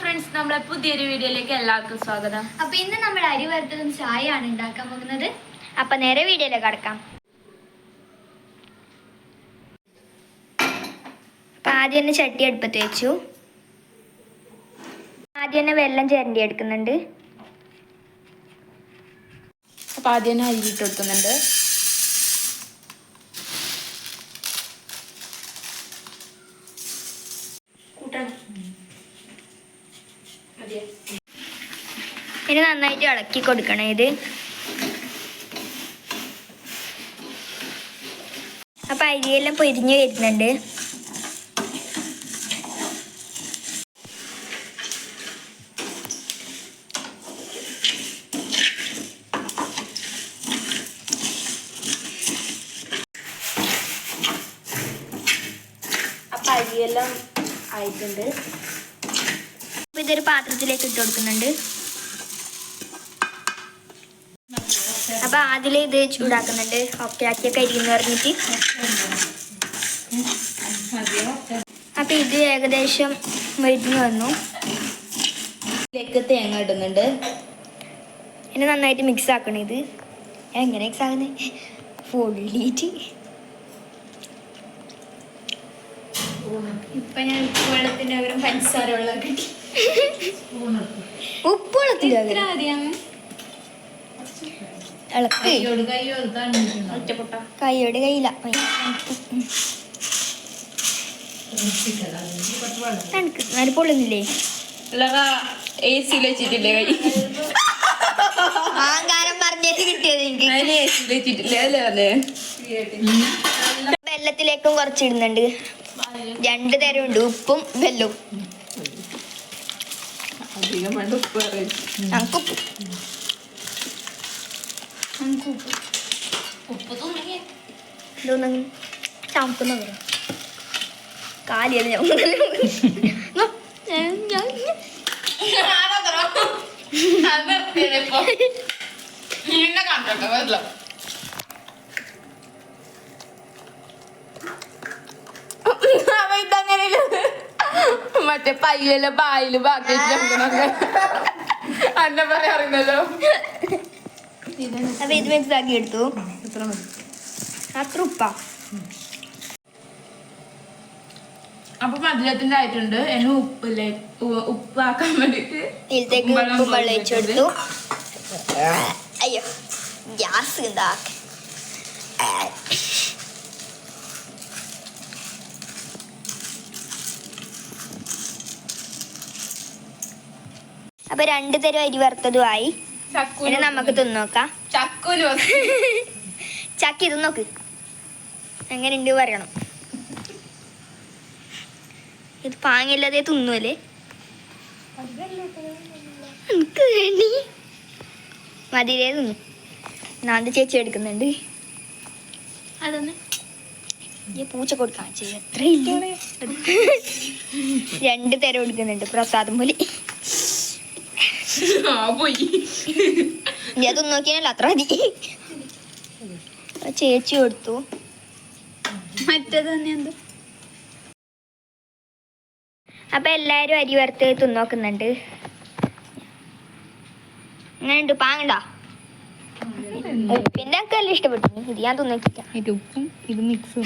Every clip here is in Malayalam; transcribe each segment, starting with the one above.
ഫ്രണ്ട്സ് നമ്മളെ പുതിയൊരു വീഡിയോയിലേക്ക് എല്ലാവർക്കും സ്വാഗതം. അപ്പൊ ഇന്ന് നമ്മൾ അരി വറുത്തതും ആണ് ഉണ്ടാക്കാൻ പോകുന്നത്. അപ്പൊ നേരെ വീഡിയോയിലേക്ക് കടക്കാം. അപ്പൊ ആദ്യം തന്നെ ചട്ടി അടുപ്പത്ത് വെച്ചു. ആദ്യം തന്നെ വെള്ളം ചേരണ്ടി എടുക്കുന്നുണ്ട്. അപ്പൊ ആദ്യം തന്നെ അരി ഇട്ട് കൊടുക്കുന്നുണ്ട്. ഇനി നന്നായിട്ട് ഇളക്കി കൊടുക്കണം ഇത്. അപ്പൊ അരിയെല്ലാം പൊരിഞ്ഞു വരുന്നുണ്ട്. അപ്പൊ അരിയെല്ലാം ആയിട്ടുണ്ട്. ഇതൊരു പാത്രത്തിലേക്ക് ഇട്ട് കൊടുക്കുന്നുണ്ട്. അപ്പൊ ആദ്യം ഇത് ചൂടാക്കുന്നുണ്ട്. ഓക്കെ ആക്കിയൊക്കെ അരിയെന്ന് പറഞ്ഞിട്ട്. അപ്പൊ ഇത് ഏകദേശം മരിഞ്ഞു വന്നു. ഇതിലേക്ക് തേങ്ങ ഇടുന്നുണ്ട്. എന്നെ നന്നായിട്ട് മിക്സ് ആക്കണം ഇത്. എങ്ങനെ മിക്സ് ആകുന്നത് പൊള്ളിയിട്ട്. ഇപ്പൊ ഞാൻ വെള്ളത്തിന്റെ പകരം പഞ്ചസാര വെള്ളം കിട്ടി ഉപ്പ് വെള്ളത്തിൽ ആദ്യം ഇളക്കി. ഒറ്റപ്പൊട്ട. കൈയോട് കയ്യില്ല തണുക്ക് നല്ല പൊള്ളുന്നില്ലേ? എ സിയിൽ വെച്ചിട്ടില്ലേ കൈ? അഹങ്കാരം പറഞ്ഞിട്ട് കിട്ടിയത് എനിക്ക്. വെള്ളത്തിലേക്കും കുറച്ചിടുന്നുണ്ട്. രണ്ട് തരം ഉണ്ട് ഉപ്പും വെല്ലവും നമുക്ക് ഉപ്പ് ഉപ്പ്. ഇതൊന്നും ചമക്കുന്ന കാലിയല്ല ഞാൻ ഞാൻ മറ്റേ പയ്യല്ല ബായിൽ ബാക്കി അന്ന പറയാറുണ്ടല്ലോ അപ്പൊ ഇത് മിക്സ് ആക്കി എടുത്തു അത്ര ഉപ്പാ അപ്പൊ മധുരത്തിന്റെ ആയിട്ടുണ്ട്. എന്നെ ഉപ്പില്ലേ? ഉപ്പാക്കാൻ വേണ്ടിട്ട് അയ്യോ ഗ്യാസ് അപ്പൊ രണ്ടു തരം അരി വറുത്തതുമായി ആയി. നമുക്ക് തിന്നോക്കാം. ചക്കുരു ചക്കി ഇത് നോക്ക്. എങ്ങനെയുണ്ട് പറയണം. ഇത് പാങ്ങില്ലാതെ തിന്നുമല്ലേ എനിക്ക് വേണ്ടി. മതിരേ തിന്നു. നാന്ത് ചേച്ചി എടുക്കുന്നുണ്ട്. അതൊന്ന്. ഈ പൂച്ച കൊടുക്കാൻ രണ്ട് തരം കൊടുക്കുന്നുണ്ട് പ്രസാദം പോലെ. ഞാൻ തിന്നു നോക്കിയാലോ അത്ര മതി. ചേച്ചി കൊടുത്തു. മറ്റേത് തന്നെ എന്തോ? അപ്പൊ എല്ലാരും അരി വറുത്ത് തിന്നോക്കുന്നുണ്ട്. എങ്ങനെയുണ്ട് പാങ്ങണ്ടോ? ഉപ്പിന്റെ ഒക്കെ എല്ലാം ഇഷ്ടപ്പെട്ടു? ഇത് ഞാൻ തിന്നോക്കില്ല. ഇത് ഉപ്പും ഇത് മിക്സ്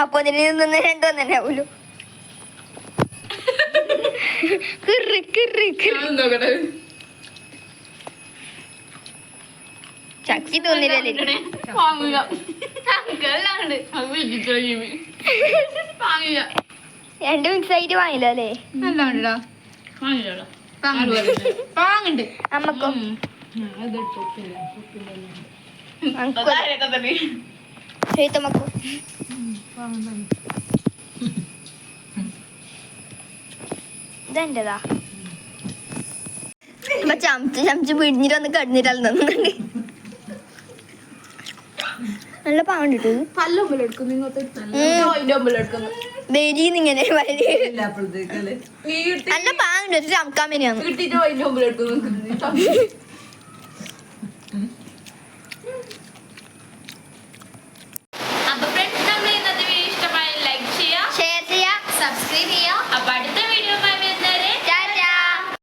അപ്പൊ ഇതിന് രണ്ടു തന്നെ ആവൂലോ ചക്കി തോന്നില്ലല്ലേ? വാങ്ങില്ല. രണ്ട് മിക്സ് ആയിട്ട് അല്ലേ? അമ്മക്കോ. ഇതെന്റെതാ? അപ്പൊ ചമച്ച് ചമച്ച് പിടിഞ്ഞിട്ട് വന്ന് കടന്നിട്ടാൽ തന്നുണ്ട് നല്ല പല്ലൊമ്പലെടുക്കും ഇങ്ങനെ വലിയ നീ നല്ല പാണ്ട് ചമക്കാൻ വേണ്ടിയാണ്